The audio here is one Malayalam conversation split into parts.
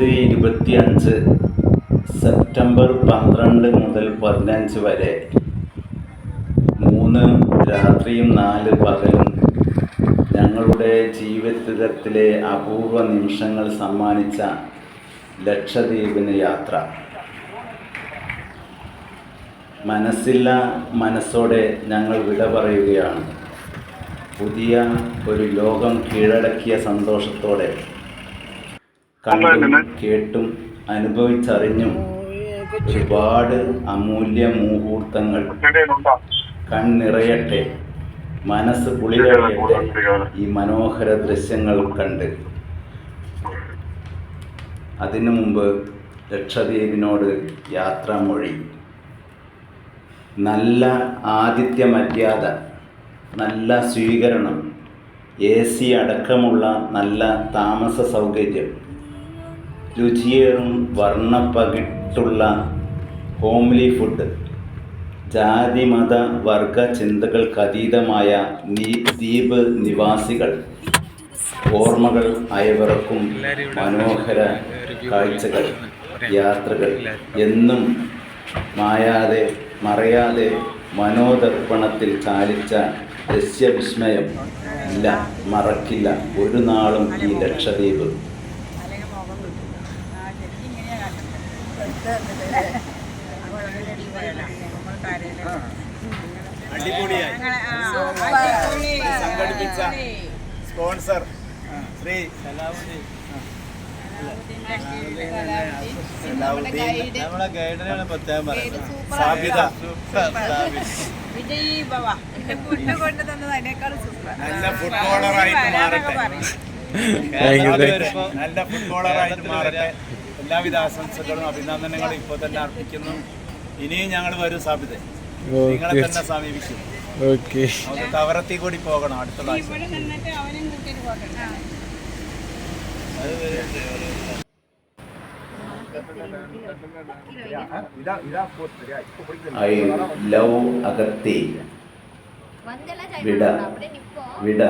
രണ്ടായിരത്തി ഇരുപത്തി അഞ്ച് സെപ്റ്റംബർ പന്ത്രണ്ട് മുതൽ പതിനഞ്ച് വരെ. മൂന്ന് രാത്രിയും നാല് പകലും. ഞങ്ങളുടെ ജീവിതത്തിലെ അപൂർവ നിമിഷങ്ങൾ സമ്മാനിച്ച ലക്ഷദ്വീപിന് യാത്ര. മനസ്സില്ല മനസ്സോടെ ഞങ്ങൾ വിട പറയുകയാണ്. പുതിയ ഒരു ലോകം കീഴടക്കിയ സന്തോഷത്തോടെ കണ്ടും കേട്ടും അനുഭവിച്ചറിഞ്ഞും ഒരുപാട് അമൂല്യ മുഹൂർത്തങ്ങൾ കണ്ണിറയട്ടെ മനസ്സ് കുളിരയട്ടെ ഈ മനോഹര ദൃശ്യങ്ങൾ കണ്ട്. അതിനു മുമ്പ് ലക്ഷദ്വീപിനോട് യാത്രാമൊഴി നല്ല ആതിഥ്യ മര്യാദ നല്ല സ്വീകരണം എ സി അടക്കമുള്ള നല്ല താമസ സൗകര്യം. രുചിയേറും വർണപ്പകിട്ടുള്ള ഹോംലി ഫുഡ് ജാതി മത വർഗ ചിന്തകൾക്കതീതമായ ദ്വീപ് നിവാസികൾ ഓർമ്മകൾ അയവർക്കും മനോഹര കാഴ്ചകൾ യാത്രകൾ എന്നും മായാതെ മറയാതെ മനോദർപ്പണത്തിൽ ചാലിച്ച ദൃശ്യവിസ്മയം ഇല്ല മറക്കില്ല ഒരു നാളും ഈ ലക്ഷദ്വീപ്. അടിപൊളിയായി. സംഘടിപ്പിച്ച സ്പോൺസർ ശ്രീ സലാമുദ്ദീൻ നമ്മളെ ഗൈഡിനാണ് പ്രത്യേകം പറയുന്നത്. സാബിത. നല്ല ഫുട്ബോളറായിട്ട് മാറട്ടെ. നല്ല ഫുട്ബോളറായിട്ട് മാറട്ടെ. എല്ലാവിധ ആശംസകളും അഭിനന്ദനങ്ങളും ഇപ്പോൾ തന്നെ അർപ്പിക്കുന്നു. ഇനിയും ഞങ്ങൾ വരും സാബിത. നിങ്ങളെ തന്നെ സമീപിക്കും. ഓക്കെ. നമുക്ക് കവറത്തി കൂടി പോകണം അടുത്ത പ്രാവശ്യം ഐ ലവ് അകത്തി വിട. വിട.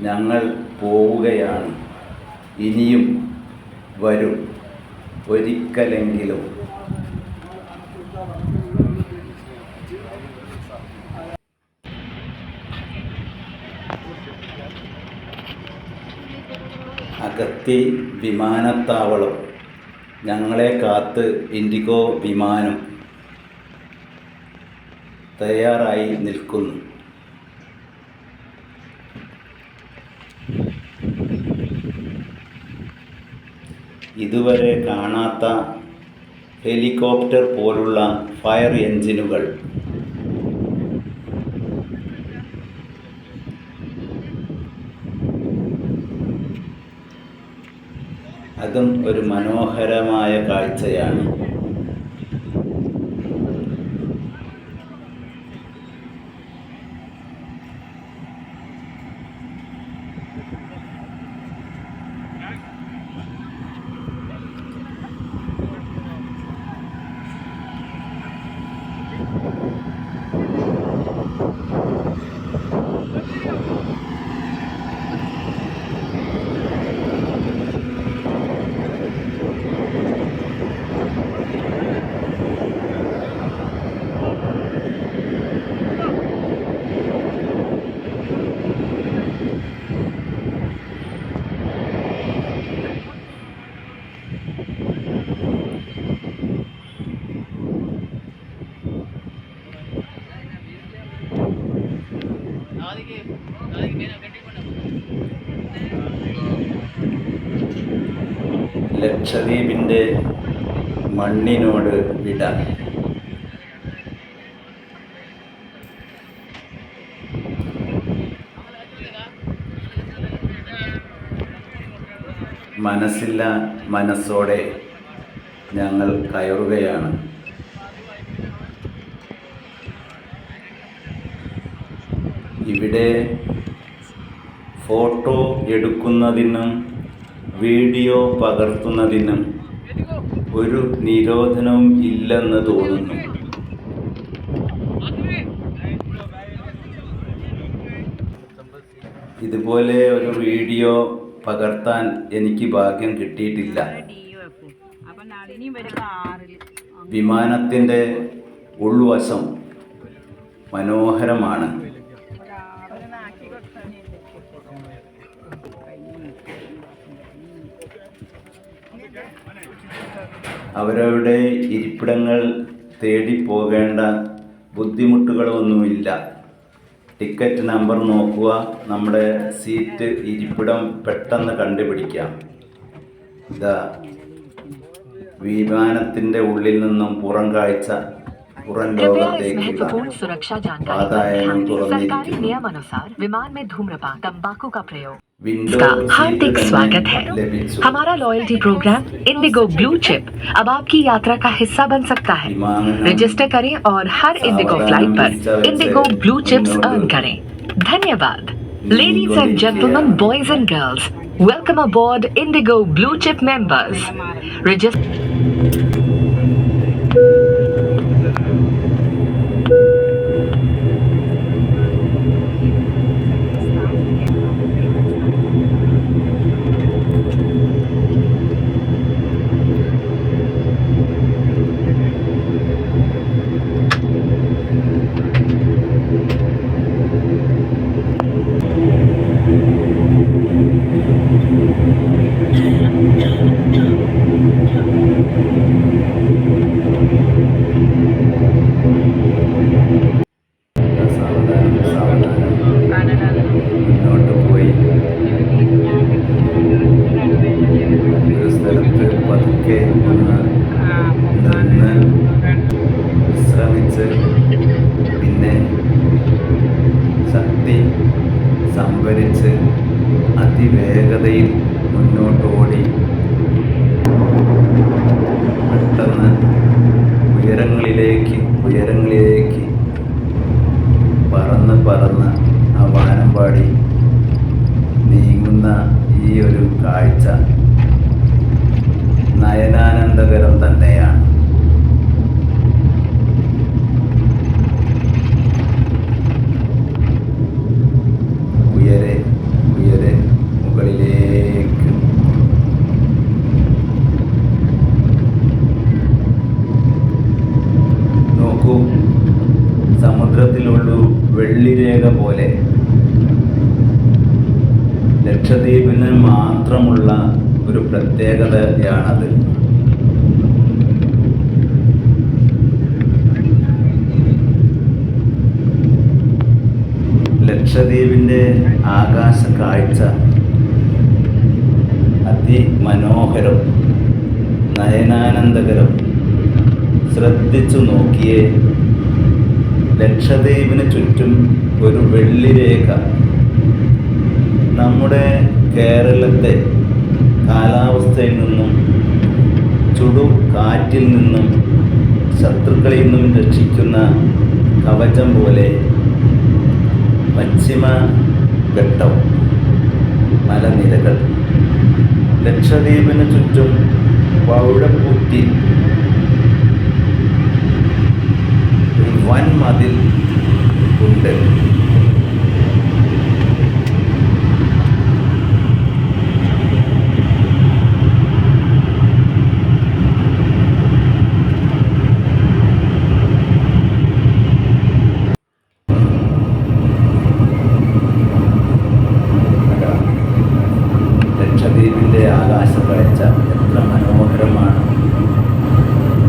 ഞങ്ങൾ പോവുകയാണ്. ഇനിയും വരും. ഒരിക്കലെങ്കിലും. അഗത്തി വിമാനത്താവളം. ഞങ്ങളെ കാത്ത് ഇൻഡിഗോ വിമാനം തയ്യാറായി നിൽക്കുന്നു. ഇതുവരെ കാണാത്ത ഹെലികോപ്റ്റർ പോലുള്ള ഫയർ എഞ്ചിനുകൾ അതും ഒരു മനോഹരമായ കാഴ്ചയാണ്. ലക്ഷദ്വീപിന്റെ മണ്ണിനോട് വിട. മനസ്സില്ല മനസ്സോടെ ഞങ്ങൾ കയറുകയാണ്. ഇവിടെ ഫോട്ടോ എടുക്കുന്നതിനും വീഡിയോ പകർത്തുന്നതിനും ഒരു നിരോധനവും ഇല്ലെന്ന് തോന്നുന്നു. ഇതുപോലെ ഒരു വീഡിയോ പകർത്താൻ എനിക്ക് ഭാഗ്യം കിട്ടിയിട്ടില്ല. വിമാനത്തിന്റെ ഉൾവശം മനോഹരമാണ്. അവരവരുടെ ഇരിപ്പിടങ്ങൾ തേടി പോകേണ്ട ബുദ്ധിമുട്ടുകളൊന്നുമില്ല. ടിക്കറ്റ് നമ്പർ നോക്കുക നമ്മുടെ സീറ്റ് ഇരിപ്പിടം പെട്ടെന്ന് കണ്ടുപിടിക്കാം. ഇതാ വിമാനത്തിന്റെ ഉള്ളിൽ നിന്നും പുറം കാഴ്ച. कृपया इस महत्वपूर्ण सुरक्षा जानकारी सरकारी नियम अनुसार विमान में धूम्रपान तम्बाकू का प्रयोग। का हार्दिक स्वागत है। हमारा loyalty programme IndiGo blue chip अब आपकी यात्रा का हिस्सा बन सकता है। रजिस्टर करें और हर इंडिगो फ़्लाइट पर इंडिगो ब्लू चिप्स अर्न करें। धन्यवाद। Ladies and gentleman boys and girls welcome aboard IndiGo blue chip members register തന്നെയാണ്. ഉയരെ ഉയരെ വെള്ളിരേഖ പോലെ ലക്ഷദ്വീപിന് മാത്രമുള്ള ഒരു പ്രത്യേകതയാണത്. ലക്ഷദ്വീപിന്റെ ആകാശ കാഴ്ച അതിമനോഹരം നയനാനന്ദകരം. ശ്രദ്ധിച്ചു നോക്കിയേ. ലക്ഷദ്വീപിന് ചുറ്റും ഒരു വെള്ളിരേഖ. നമ്മുടെ കേരളത്തെ കാലാവസ്ഥയിൽ നിന്നും ചുടു കാറ്റിൽ നിന്നും ശത്രുക്കളിൽ നിന്നും രക്ഷിക്കുന്ന കവചം പോലെ പശ്ചിമ ഘട്ടം. മലനിരകൾ ലക്ഷദ്വീപിന് ചുറ്റും പൗഴപ്പുറ്റി വൻ മതിൽ ഉണ്ട് ലക്ഷദ്വീപിന്റെ ആകാശ കാഴ്ച എത്ര മനോഹരമാണ്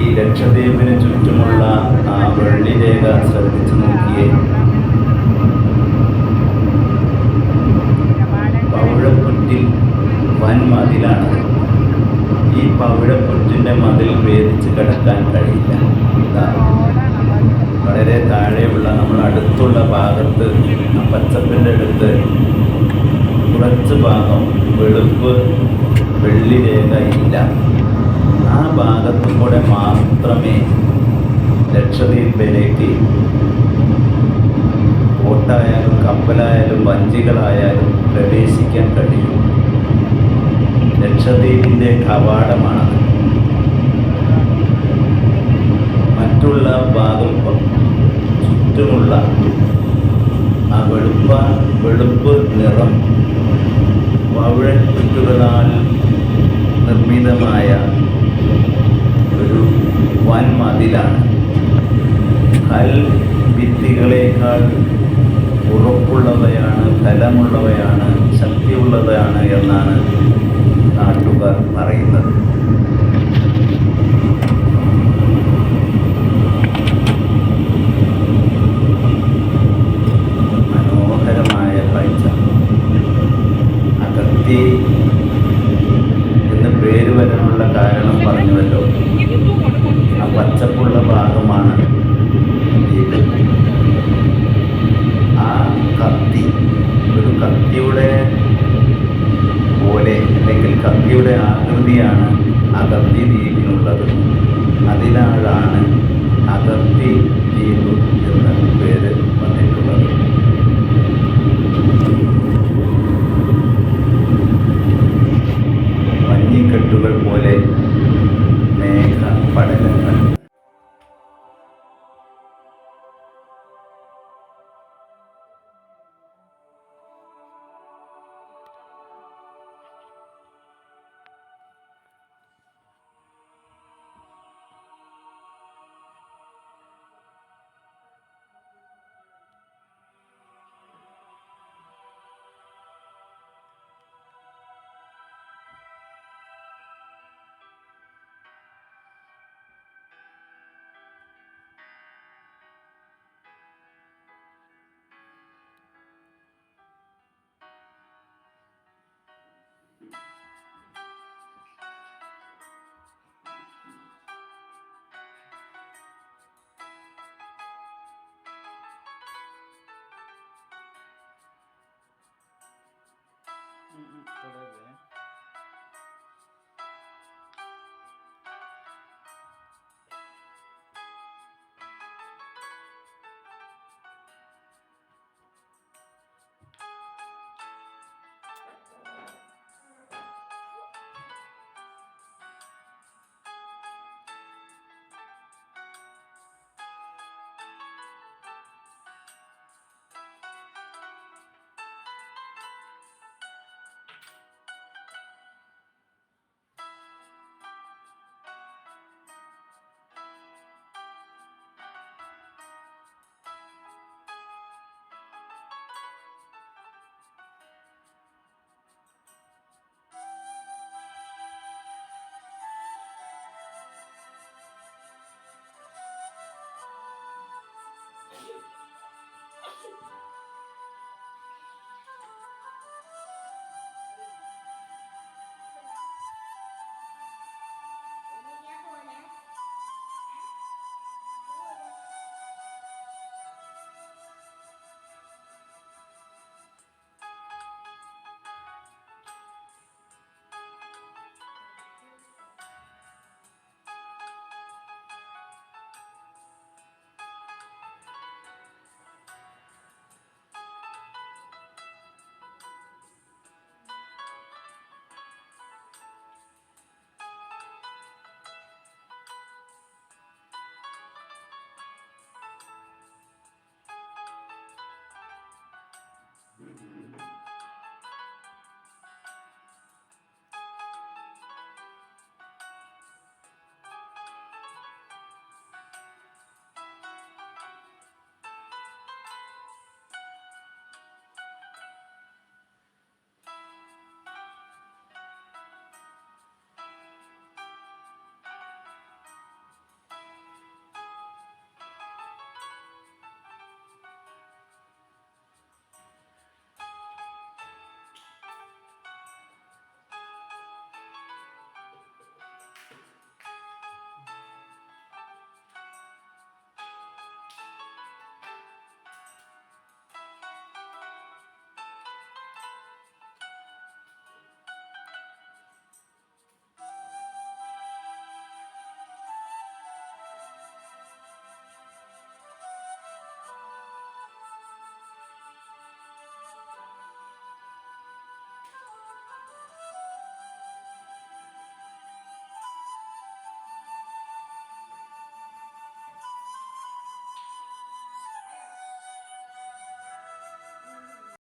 ഈ ലക്ഷദ്വീപിന് ചുറ്റുമുള്ള ആ വെള്ളിരേഖ ശ്രദ്ധിച്ചു നോക്കിയേ പവിഴപ്പുറ്റിൽ വൻ മതിലാണ്. ഈ പവിഴപ്പുറ്റിന്റെ മതിൽ ഭേദിച്ച് കിടക്കാൻ കഴിയില്ല. വളരെ താഴെയുള്ള നമ്മൾ അടുത്തുള്ള ഭാഗത്ത് പച്ചപ്പിന്റെ അടുത്ത് കുറച്ച് ഭാഗം വെളുപ്പ് വെള്ളിരേഖ ഇല്ല. ആ ഭാഗത്തും കൂടെ മാത്രമേ ലക്ഷദ്വീപിലേക്ക് ബോട്ടായാലും കപ്പലായാലും വഞ്ചികളായാലും പ്രവേശിക്കാൻ കഴിയും. ലക്ഷദ്വീപിന്റെ കവാടമാണ് മറ്റുള്ള ഭാഗം ചുറ്റുമുള്ള ആ വെളുപ്പ വെളുപ്പ് നിറം പവിഴക്കുറ്റുകളാൽ നിർമ്മിതമായ ഒരു വൻ മതിലാണ് കൽ ഭിത്തികളേക്കാൾ ബലമുള്ളവയാണ് ശക്തിയുള്ളവയാണ് എന്നാണ് നാട്ടുകാർ പറയുന്നത്.